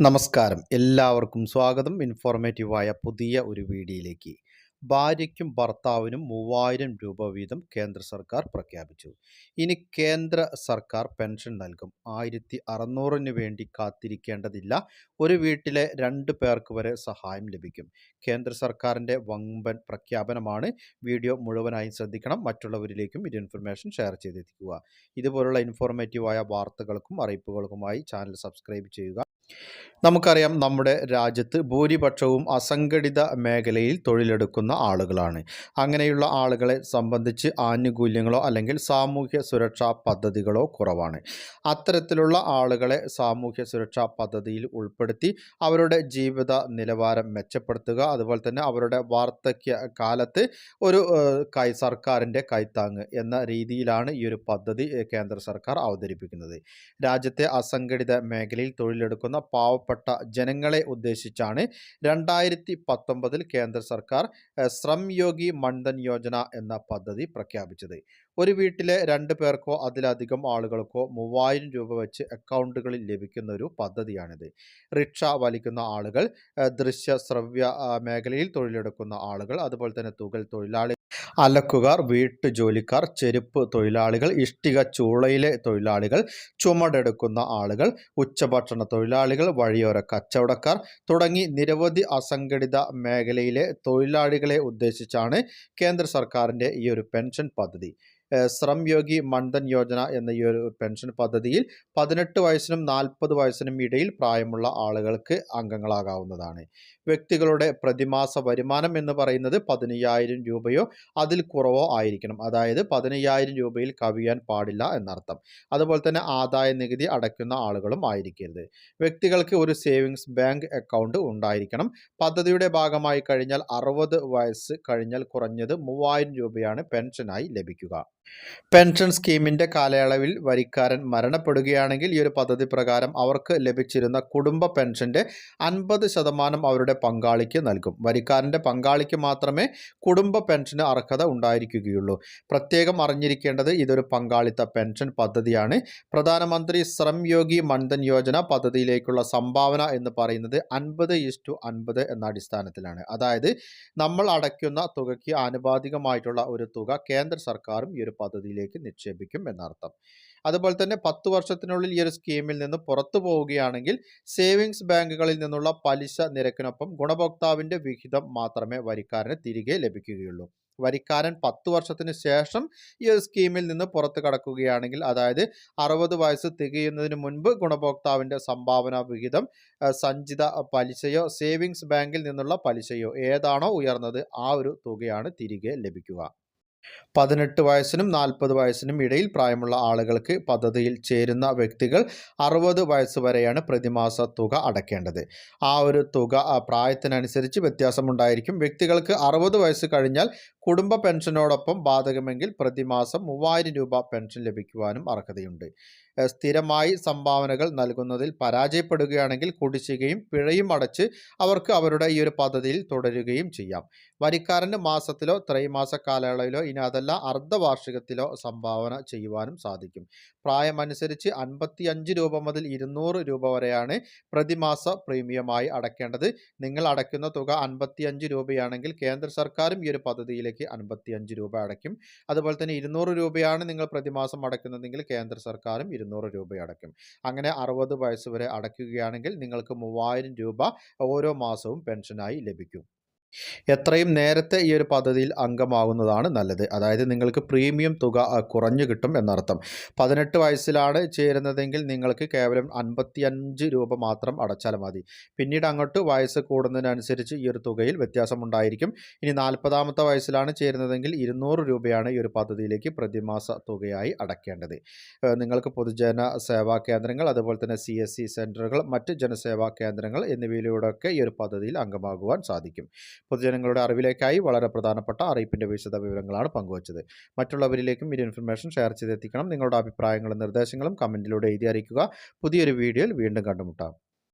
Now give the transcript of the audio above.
നമസ്കാരം. എല്ലാവർക്കും സ്വാഗതം. ഇൻഫോർമേറ്റീവായ പുതിയ ഒരു വീഡിയോയിലേക്ക്. ഭാര്യയ്ക്കും ഭർത്താവിനും മൂവായിരം രൂപ വീതം കേന്ദ്ര സർക്കാർ പ്രഖ്യാപിച്ചു. ഇനി കേന്ദ്ര സർക്കാർ പെൻഷൻ നൽകും. ആയിരത്തി അറുന്നൂറിന് വേണ്ടി കാത്തിരിക്കേണ്ടതില്ല. ഒരു വീട്ടിലെ രണ്ട് പേർക്ക് വരെ സഹായം ലഭിക്കും. കേന്ദ്ര സർക്കാരിന്റെ വമ്പൻ പ്രഖ്യാപനമാണ്. വീഡിയോ മുഴുവനായും ശ്രദ്ധിക്കണം. മറ്റുള്ളവരിലേക്കും ഇത് ഇൻഫർമേഷൻ ഷെയർ ചെയ്തെത്തിക്കുക. ഇതുപോലുള്ള ഇൻഫോർമേറ്റീവായ വാർത്തകൾക്കും അറിയിപ്പുകൾക്കുമായി ചാനൽ സബ്സ്ക്രൈബ് ചെയ്യുക. നമുക്കറിയാം നമ്മുടെ രാജ്യത്ത് ഭൂരിപക്ഷവും അസംഘടിത മേഖലയിൽ തൊഴിലെടുക്കുന്ന ആളുകളാണ്. അങ്ങനെയുള്ള ആളുകളെ സംബന്ധിച്ച് ആനുകൂല്യങ്ങളോ അല്ലെങ്കിൽ സാമൂഹ്യ സുരക്ഷാ പദ്ധതികളോ കുറവാണ്. അത്തരത്തിലുള്ള ആളുകളെ സാമൂഹ്യ സുരക്ഷാ പദ്ധതിയിൽ ഉൾപ്പെടുത്തി അവരുടെ ജീവിത നിലവാരം മെച്ചപ്പെടുത്തുക അതുപോലെ തന്നെ അവരുടെ വാർദ്ധക്യ കാലത്ത് ഒരു കൈ സർക്കാരിന്റെ കൈത്താങ് എന്ന രീതിയിലാണ് ഈ ഒരു പദ്ധതി കേന്ദ്ര സർക്കാർ അവതരിപ്പിക്കുന്നത്. രാജ്യത്തെ അസംഘടിത മേഖലയിൽ തൊഴിലെടുക്കുന്ന പാവപ്പെട്ട ജനങ്ങളെ ഉദ്ദേശിച്ചാണ് രണ്ടായിരത്തി പത്തൊമ്പതിൽ കേന്ദ്ര സർക്കാർ ശ്രം യോഗി മൺധൻ യോജന എന്ന പദ്ധതി പ്രഖ്യാപിച്ചത്. ഒരു വീട്ടിലെ രണ്ട് പേർക്കോ അതിലധികം ആളുകൾക്കോ മൂവായിരം രൂപ വെച്ച് അക്കൗണ്ടുകളിൽ ലഭിക്കുന്ന ഒരു പദ്ധതിയാണിത്. റിക്ഷ വലിക്കുന്ന ആളുകൾ ദൃശ്യ ശ്രവ്യ മേഖലയിൽ തൊഴിലെടുക്കുന്ന ആളുകൾ അതുപോലെ തന്നെ തുകൽ തൊഴിലാളി അലക്കുകാർ വീട്ടുജോലിക്കാർ ചെരുപ്പ് തൊഴിലാളികൾ ഇഷ്ടിക ചൂളയിലെ തൊഴിലാളികൾ ചുമടെടുക്കുന്ന ആളുകൾ ഉച്ചഭക്ഷണ തൊഴിലാളികൾ വഴിയോര കച്ചവടക്കാർ തുടങ്ങി നിരവധി അസംഘടിത മേഖലയിലെ തൊഴിലാളികളെ ഉദ്ദേശിച്ചാണ് കേന്ദ്ര സർക്കാരിന്റെ ഈ ഒരു പെൻഷൻ പദ്ധതി. ശ്രം യോഗി മൺധൻ യോജന എന്ന ഈ ഒരു പെൻഷൻ പദ്ധതിയിൽ പതിനെട്ട് വയസ്സിനും നാൽപ്പത് വയസ്സിനും ഇടയിൽ പ്രായമുള്ള ആളുകൾക്ക് അംഗങ്ങളാകാവുന്നതാണ്. വ്യക്തികളുടെ പ്രതിമാസ വരുമാനം എന്ന് പറയുന്നത് പതിനയ്യായിരം രൂപയോ അതിൽ കുറവോ ആയിരിക്കണം. അതായത് പതിനയ്യായിരം രൂപയിൽ കവിയാൻ പാടില്ല എന്നർത്ഥം. അതുപോലെ തന്നെ ആദായ നികുതി അടയ്ക്കുന്ന ആളുകളും ആയിരിക്കരുത്. വ്യക്തികൾക്ക് ഒരു സേവിങ്സ് ബാങ്ക് അക്കൗണ്ട് ഉണ്ടായിരിക്കണം. പദ്ധതിയുടെ ഭാഗമായി കഴിഞ്ഞാൽ അറുപത് വയസ്സ് കഴിഞ്ഞാൽ കുറഞ്ഞത് മൂവായിരം രൂപയാണ് പെൻഷനായി ലഭിക്കുക. പെൻഷൻ സ്കീമിന്റെ കാലയളവിൽ വരിക്കാരൻ മരണപ്പെടുകയാണെങ്കിൽ ഈ ഒരു പദ്ധതി പ്രകാരം അവർക്ക് ലഭിച്ചിരുന്ന കുടുംബ പെൻഷന്റെ അൻപത് ശതമാനം അവരുടെ പങ്കാളിക്ക് നൽകും. വരിക്കാരന്റെ പങ്കാളിക്ക് മാത്രമേ കുടുംബ പെൻഷന് അർഹത ഉണ്ടായിരിക്കുകയുള്ളൂ. പ്രത്യേകം അറിഞ്ഞിരിക്കേണ്ടത് ഇതൊരു പങ്കാളിത്ത പെൻഷൻ പദ്ധതിയാണ്. പ്രധാനമന്ത്രി ശ്രം യോഗി മൻധൻ യോജന പദ്ധതിയിലേക്കുള്ള സംഭാവന എന്ന് പറയുന്നത് അൻപത് ഇസ്റ്റു അൻപത് എന്ന അടിസ്ഥാനത്തിലാണ്. അതായത് നമ്മൾ അടയ്ക്കുന്ന തുകയ്ക്ക് ആനുപാതികമായിട്ടുള്ള ഒരു തുക കേന്ദ്ര സർക്കാരും ഈ ഒരു പദ്ധതിയിലേക്ക് നിക്ഷേപിക്കും എന്നർത്ഥം. അതുപോലെ തന്നെ പത്ത് വർഷത്തിനുള്ളിൽ ഈ ഒരു സ്കീമിൽ നിന്ന് പുറത്തു പോവുകയാണെങ്കിൽ സേവിങ്സ് ബാങ്കുകളിൽ നിന്നുള്ള പലിശ നിരക്കിനൊപ്പം ഗുണഭോക്താവിന്റെ വിഹിതം മാത്രമേ വരിക്കാരന് തിരികെ ലഭിക്കുകയുള്ളൂ. വരിക്കാരൻ പത്ത് വർഷത്തിന് ശേഷം ഈ ഒരു സ്കീമിൽ നിന്ന് പുറത്തു കടക്കുകയാണെങ്കിൽ അതായത് അറുപത് വയസ്സ് തികയുന്നതിന് മുൻപ് ഗുണഭോക്താവിന്റെ സംഭാവന വിഹിതം സഞ്ചിത പലിശയോ സേവിങ്സ് ബാങ്കിൽ നിന്നുള്ള പലിശയോ ഏതാണോ ഉയർന്നത് ആ ഒരു തുകയാണ് തിരികെ ലഭിക്കുക. പതിനെട്ട് വയസ്സിനും നാൽപ്പത് വയസ്സിനും ഇടയിൽ പ്രായമുള്ള ആളുകൾക്ക് പദ്ധതിയിൽ ചേരുന്ന വ്യക്തികൾ അറുപത് വയസ്സ് വരെയാണ് പ്രതിമാസ തുക അടയ്ക്കേണ്ടത് ആ ഒരു തുക പ്രായത്തിനനുസരിച്ച് വ്യത്യാസമുണ്ടായിരിക്കും. വ്യക്തികൾക്ക് അറുപത് വയസ്സ് കഴിഞ്ഞാൽ കുടുംബ പെൻഷനോടൊപ്പം ബാധകമെങ്കിൽ പ്രതിമാസം മൂവായിരം രൂപ പെൻഷൻ ലഭിക്കുവാനും അർഹതയുണ്ട്. സ്ഥിരമായി സംഭാവനകൾ നൽകുന്നതിൽ പരാജയപ്പെടുകയാണെങ്കിൽ കുടിശ്ശികയും പിഴയും അടച്ച് അവർക്ക് അവരുടെ ഈ ഒരു പദ്ധതിയിൽ തുടരുകയും ചെയ്യാം. വരിക്കാരന് മാസത്തിലോ ത്രൈമാസ കാലയളവിലോ ഇനി അതല്ല അർദ്ധവാർഷികത്തിലോ സംഭാവന ചെയ്യുവാനും സാധിക്കും. പ്രായമനുസരിച്ച് അൻപത്തി രൂപ മുതൽ ഇരുന്നൂറ് രൂപ വരെയാണ് പ്രതിമാസ പ്രീമിയമായി അടക്കേണ്ടത്. നിങ്ങൾ അടയ്ക്കുന്ന തുക അൻപത്തിയഞ്ച് രൂപയാണെങ്കിൽ കേന്ദ്ര സർക്കാരും ഈ ഒരു പദ്ധതിയിലേക്ക് അൻപത്തിയഞ്ച് രൂപ അടയ്ക്കും. അതുപോലെ തന്നെ ഇരുന്നൂറ് രൂപയാണ് നിങ്ങൾ പ്രതിമാസം അടയ്ക്കുന്നതെങ്കിൽ കേന്ദ്ര സർക്കാരും ഇരുന്നൂറ് രൂപ അടയ്ക്കും. അങ്ങനെ അറുപത് വയസ്സ് വരെ അടയ്ക്കുകയാണെങ്കിൽ നിങ്ങൾക്ക് മൂവായിരം രൂപ ഓരോ മാസവും പെൻഷനായി ലഭിക്കും. എത്രയും നേരത്തെ ഈ ഒരു പദ്ധതിയിൽ അംഗമാകുന്നതാണ് നല്ലത്. അതായത് നിങ്ങൾക്ക് പ്രീമിയം തുക കുറഞ്ഞു കിട്ടും എന്നർത്ഥം. പതിനെട്ട് വയസ്സിലാണ് ചേരുന്നതെങ്കിൽ നിങ്ങൾക്ക് കേവലം അൻപത്തി രൂപ മാത്രം അടച്ചാൽ മതി. പിന്നീട് അങ്ങോട്ട് വയസ്സ് കൂടുന്നതിനനുസരിച്ച് ഈ ഒരു തുകയിൽ വ്യത്യാസമുണ്ടായിരിക്കും. ഇനി നാൽപ്പതാമത്തെ വയസ്സിലാണ് ചേരുന്നതെങ്കിൽ ഇരുന്നൂറ് രൂപയാണ് ഈ ഒരു പദ്ധതിയിലേക്ക് പ്രതിമാസ തുകയായി അടയ്ക്കേണ്ടത് നിങ്ങൾക്ക് പൊതുജന സേവാ കേന്ദ്രങ്ങൾ അതുപോലെ തന്നെ സി എസ് സി സെന്ററുകൾ മറ്റ് ജനസേവാ കേന്ദ്രങ്ങൾ എന്നിവയിലൂടെയൊക്കെ ഈ ഒരു പദ്ധതിയിൽ അംഗമാകുവാൻ സാധിക്കും. പൊതുജനങ്ങളുടെ അറിവിലേക്കായി വളരെ പ്രധാനപ്പെട്ട അറിയിപ്പിന്റെ വിശദ വിവരങ്ങളാണ് പങ്കുവച്ചത്. മറ്റുള്ളവരിലേക്കും ഈ ഇൻഫർമേഷൻ ഷെയർ ചെയ്തെത്തിക്കണം. നിങ്ങളുടെ അഭിപ്രായങ്ങളും നിർദ്ദേശങ്ങളും കമന്റിലൂടെ എഴുതി അറിയിക്കുക. പുതിയൊരു വീഡിയോയിൽ വീണ്ടും കണ്ടുമുട്ടാം.